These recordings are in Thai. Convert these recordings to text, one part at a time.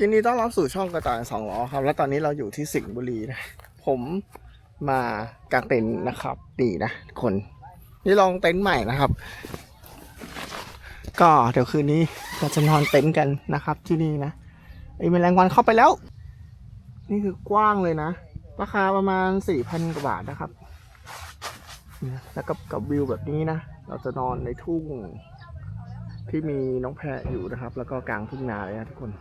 ยินดีต้อนรับสู่ช่องกระต่ายสองล้อครับ แล้วตอนนี้เราอยู่ที่สิงห์บุรีนะ ผมมากางเต็นท์นะครับนี่นะทุกคน นี่ลองเต็นท์ใหม่นะครับ ก็เดี๋ยวคืนนี้เราจะนอนเต็นท์กันนะครับ ที่นี่นะไอ้แมลงวันเข้าไปแล้ว นี่คือกว้างเลยนะ ราคาประมาณสี่พันกว่าบาทนะครับแล้วกับกับวิวแบบนี้นะ เราจะนอนในทุ่งที่มีน้องแพะอยู่นะครับ แล้วก็กลางทุ่งนาเลยนะทุกคน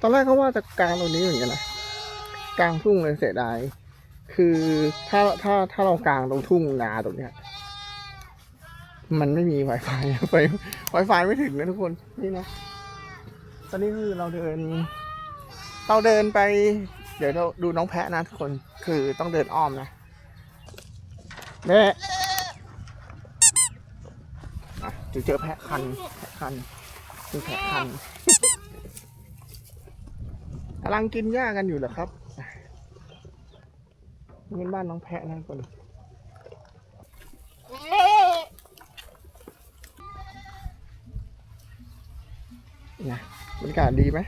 ตอนแรกก็ว่าจะกลางตรงนี้เหมือนกันนะกลางทุ่งเลยเสียดายคือถ้าถ้าถ้าเรากลางตรงทุ่งนาตรงเนี้ย มันไม่มี Wi-Fi ไป Wi-Fi ไม่ถึงนะทุกคนนี่นะ ตอนนี้คือเราเดิน เราเดินไป เดี๋ยวเราดูน้องแพะนะทุกคนคือต้องเดินอ้อมนะแม่อะจะเจอแพะคันแพะคันคือแพะคัน กำลังกินหญ้ากันอยู่เหรอครับนี่เป็นบ้านน้องแพะนั่นคนนะบรรยากาศดีไหม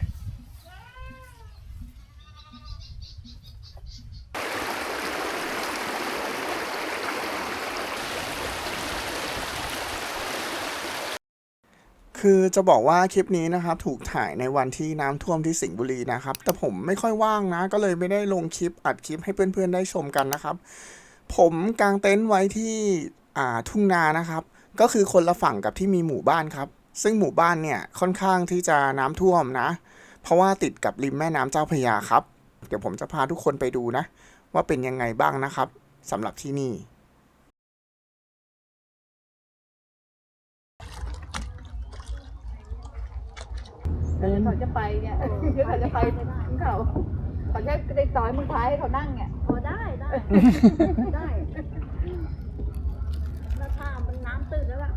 คือจะบอกว่าคลิปนี้นะครับถูกถ่ายในวันที่น้ำท่วมที่สิงห์บุรีนะครับ แต่ผมไม่ค่อยว่างนะ ก็เลยไม่ได้ลงคลิปอัดคลิปให้เพื่อนๆได้ชมกันนะครับ ผมกางเต็นท์ไว้ที่อ่าทุ่งนานะครับ ก็คือคนละฝั่งกับที่มีหมู่บ้านครับ ซึ่งหมู่บ้านเนี่ยค่อนข้างที่จะน้ำท่วมนะ เพราะว่าติดกับริมแม่น้ำเจ้าพระยาครับ เดี๋ยวผมจะพาทุกคนไปดูนะ ว่าเป็นยังไงบ้างนะครับสำหรับที่นี่ เขาจะไปเนี่ยเขาจะไปเขาเขาจะได้ต่อยมึงพายให้เขานั่งเนี่ยโอ้ได้ได้ได้แล้วถ้ามันน้ำตื้นแล้วล่ะ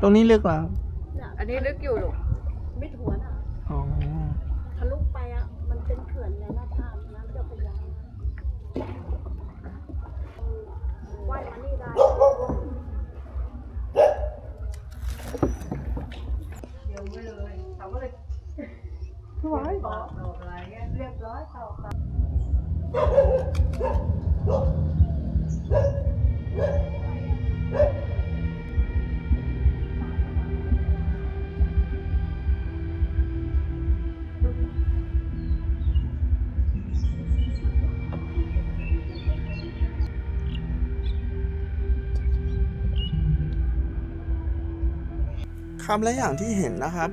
ตรงนี้ลึกเหรอเนี่ยอันนี้ลึกอยู่ลูกมิดหัวน่ะ อ๋อ ทะลุไปอะ มันเป็นเขื่อนในหน้าท่าน้ำเจ้าพระยาว่ายมานี่ได้ เดี๋ยวไม่เลยเขาก็เลย ไว้ บอกดอกอะไรเงี้ยเร้อยเขาเขาครับและอย่างที่เห็นนะครับ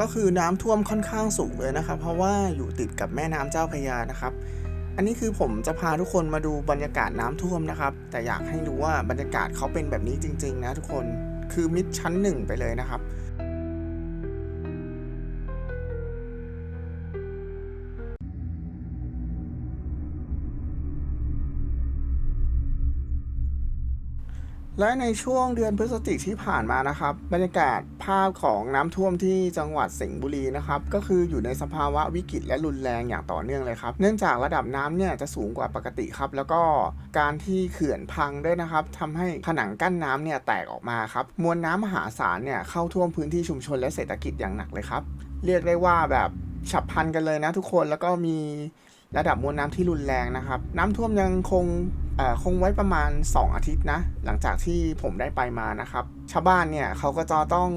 ก็คือน้ำท่วมค่อนข้างสูงเลยนะครับ เพราะว่าอยู่ติดกับแม่น้ำเจ้าพระยานะครับ อันนี้คือผมจะพาทุกคนมาดูบรรยากาศน้ำท่วมนะครับ แต่อยากให้รู้ว่าบรรยากาศเขาเป็นแบบนี้จริง ๆ นะทุกคนคือมิดชั้นหนึ่งไปเลยนะครับ และในช่วงเดือนพฤศจิกที่ผ่านมานะครับ บรรยากาศภาพของน้ำท่วมที่จังหวัดสิงห์บุรีนะครับ ก็คืออยู่ในสภาวะวิกฤตและรุนแรงอย่างต่อเนื่องเลยครับ เนื่องจากระดับน้ำเนี่ยจะสูงกว่าปกติครับ แล้วก็การที่เขื่อนพังด้วยนะครับทำให้ผนังกั้นน้ำเนี่ยแตกออกมาครับ มวลน้ำมหาศาลเนี่ยเข้าท่วมพื้นที่ชุมชนและเศรษฐกิจอย่างหนักเลยครับ เรียกได้ว่าแบบฉับพลันกันเลยนะทุกคนแล้วก็มี ระดับมวลน้ำที่รุนแรงนะครับ น้ำท่วมยังคงคงไว้ประมาณ 2 อาทิตย์นะ หลังจากที่ผมได้ไปมานะครับ ชาวบ้านเนี่ยเขาก็จะต้อง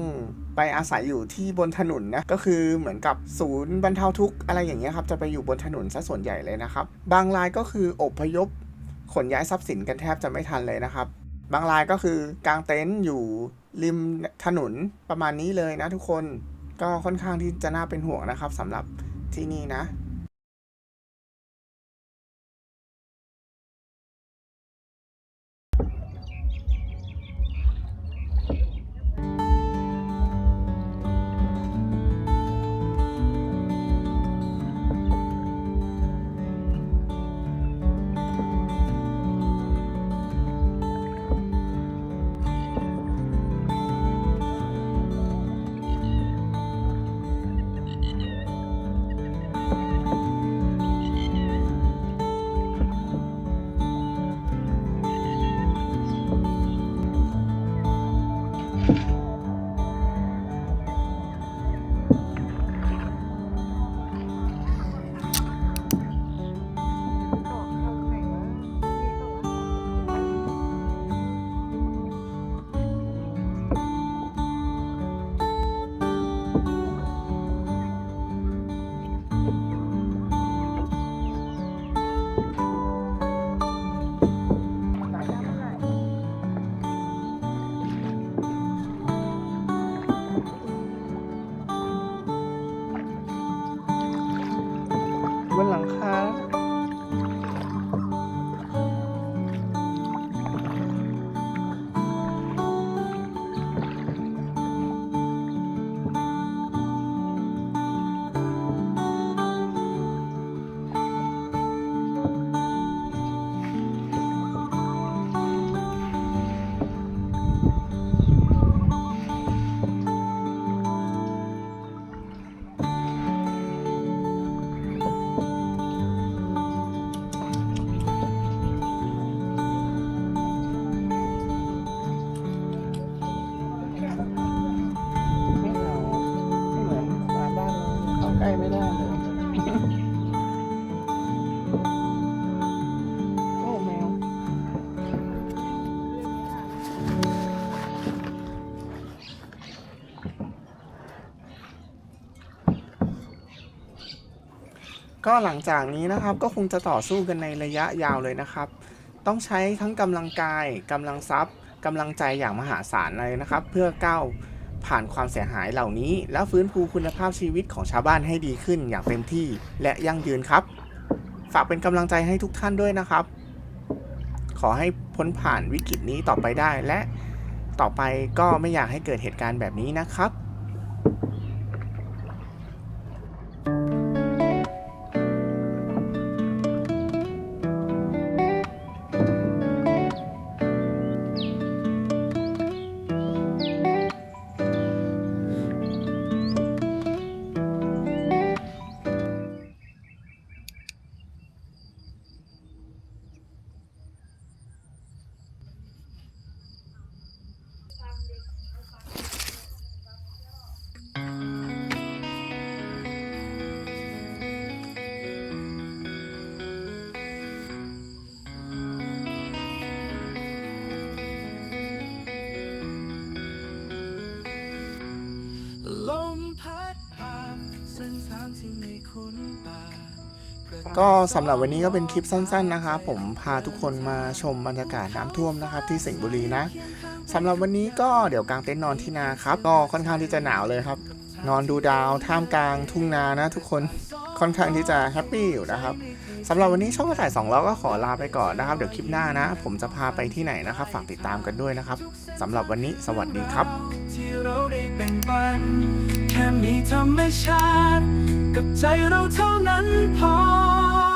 ไปอาศัยอยู่ที่บนถนนนะ ก็คือเหมือนกับศูนย์บรรเทาทุกข์อะไรอย่างเงี้ยครับ จะไปอยู่บนถนนซะส่วนใหญ่เลยนะครับ บางรายก็คืออพยพ ขนย้ายทรัพย์สินกันแทบจะไม่ทันเลยนะครับ บางรายก็คือกางเต็นท์อยู่ริมถนนประมาณนี้เลยนะทุกคน ก็ค่อนข้างที่จะน่าเป็นห่วงนะครับสำหรับที่นี่นะ วัน ก็หลังจากนี้นะครับก็คงจะต่อสู้กันในระยะยาวเลยนะครับ ต้องใช้ทั้งกำลังกายกำลังทรัพย์กำลังใจอย่างมหาศาลเลยนะครับ เพื่อก้าวผ่านความเสียหายเหล่านี้ แล้วฟื้นฟูคุณภาพชีวิตของชาวบ้านให้ดีขึ้นอย่างเต็มที่และยั่งยืนครับ ฝากเป็นกำลังใจให้ทุกท่านด้วยนะครับ ขอให้พ้นผ่านวิกฤตนี้ต่อไปได้และต่อไปก็ไม่อยากให้เกิดเหตุการณ์แบบนี้นะครับ ก็สำหรับวันนี้ก็เป็นคลิปสั้น ๆนะครับผมพาทุกคนมาชมบรรยากาศน้ำท่วมนะครับ ที่สิงห์บุรีนะสำหรับวันนี้ก็เดี๋ยวกางเต็นท์นอนที่นาครับก็ค่อนข้างที่จะหนาวเลยครับ นอนดูดาวท่ามกลางทุ่งนานะ ทุกคนค่อนข้างที่จะแฮปปี้อยู่นะครับสำหรับวันนี้ช่องกระต่ายสองล้อก็ขอลาไปก่อนนะครับ เดี๋ยวคลิปหน้านะ ผมจะพาไปที่ไหนนะครับ ฝากติดตามกันด้วยนะครับสำหรับวันนี้สวัสดีครับ มีเราได้แบ่งปันแค่มีธรรมชาติ กับใจเราเท่านั้นพอ